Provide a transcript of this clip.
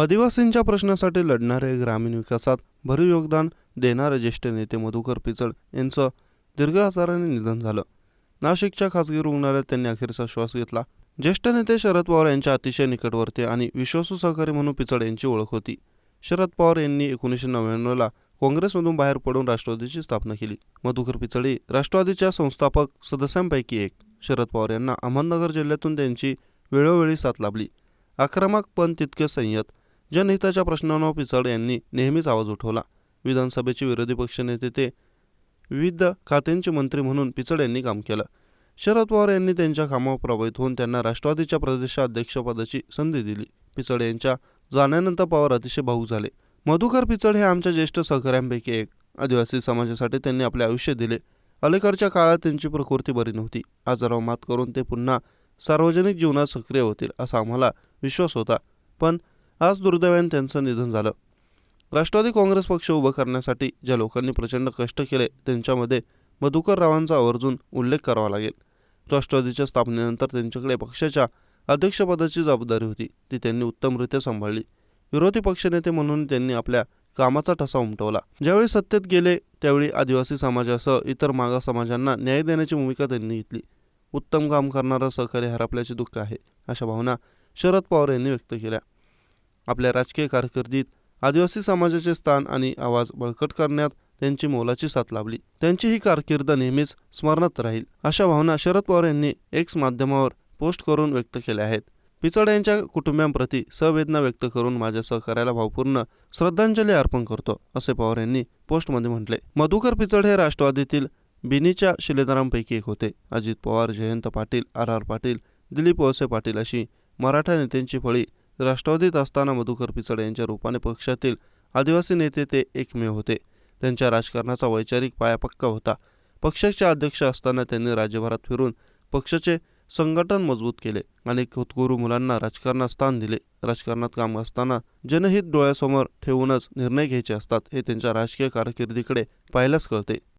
आदिवासींच्या प्रश्नासाठी लढणारे ग्रामीण विकासात भरीव योगदान देणारे ज्येष्ठ नेते मधुकर पिचड यांचं दीर्घ आजाराने निधन झालं. नाशिकच्या खासगी रुग्णालयात त्यांनी अखेरचा श्वास घेतला. ज्येष्ठ नेते शरद पवार यांच्या अतिशय निकटवर्ती आणि विश्वासू सहकारी म्हणून पिचड यांची ओळख होती. शरद पवार यांनी एकोणीसशे नव्याण्णवला काँग्रेसमधून बाहेर पडून राष्ट्रवादीची स्थापना केली. मधुकर पिचडी राष्ट्रवादीच्या संस्थापक सदस्यांपैकी एक. शरद पवार यांना अहमदनगर जिल्ह्यातून त्यांची वेळोवेळी साथ लाभली. आक्रमक पण तितके संयत जनहिताच्या प्रश्नांवर पिचड यांनी नेहमीच आवाज उठवला. विधानसभेचे विरोधी पक्षनेते ते विविध खात्यांचे मंत्री म्हणून पिचड यांनी काम केलं. शरद पवार यांनी त्यांच्या कामावर प्रभावित होऊन त्यांना राष्ट्रवादीच्या प्रदेशाध्यक्षपदाची संधी दिली. पिचड यांच्या जाण्यानंतर पवार अतिशय भाऊ झाले. मधुकर पिचड हे आमच्या ज्येष्ठ सहकाऱ्यांपैकी एक. आदिवासी समाजासाठी त्यांनी आपले आयुष्य दिले. अलीकडच्या काळात त्यांची प्रकृती बरी नव्हती. आजारावर मात करून ते पुन्हा सार्वजनिक जीवनात सक्रिय होतील असा आम्हाला विश्वास होता. पण आज दुर्दैवाने त्यांचं निधन झालं. राष्ट्रवादी काँग्रेस पक्ष उभं करण्यासाठी ज्या लोकांनी प्रचंड कष्ट केले त्यांच्यामध्ये मधुकर रावांचा आवर्जून उल्लेख करावा लागेल. राष्ट्रवादीच्या स्थापनेनंतर त्यांच्याकडे पक्षाच्या अध्यक्षपदाची जबाबदारी होती. ती त्यांनी उत्तमरित्या सांभाळली. विरोधी पक्षनेते म्हणून त्यांनी आपल्या कामाचा ठसा उमटवला. ज्यावेळी सत्तेत गेले त्यावेळी आदिवासी समाजासह इतर मागा समाजांना न्याय देण्याची भूमिका त्यांनी घेतली. उत्तम काम करणारा सहकारी हरपल्याचे दुःख आहे अशा भावना शरद पवार यांनी व्यक्त केल्या. आपल्या राजकीय कारकिर्दीत आदिवासी समाजाचे स्थान आणि आवाज बळकट करण्यात त्यांची मोलाची साथ लाभली. त्यांची ही कारकीर्द नेहमीच स्मरणात राहील अशा भावना शरद पवार यांनी एक्स माध्यमावर पोस्ट करून व्यक्त केल्या आहेत. पिचड यांच्या कुटुंबियांप्रती संवेदना व्यक्त करून माझ्या सहकार्याला भावपूर्ण श्रद्धांजली अर्पण करतो असे पवार यांनी पोस्टमध्ये म्हटले. मधुकर पिचड हे राष्ट्रवादीतील बिनीच्या शिलेदारांपैकी एक होते. अजित पवार जयंत पाटील आर आर पाटील दिलीप वळसे पाटील अशी मराठा नेत्यांची फळी राष्ट्रवादीत असताना मधुकर पिचड यांच्या रूपाने पक्षातील आदिवासी नेते ते एकमेव होते. त्यांच्या राजकारणाचा वैचारिक पाया पक्का होता. पक्षाचे अध्यक्ष असताना त्यांनी राज्यभरात फिरून पक्षाचे संघटन मजबूत केले आणि होतकरू मुलांना राजकारणात स्थान दिले. राजकारणात काम असताना जनहित डोळ्यासमोर ठेवूनच निर्णय घ्यायचे असतात हे त्यांच्या राजकीय कारकिर्दीकडे पाहायलाच कळते.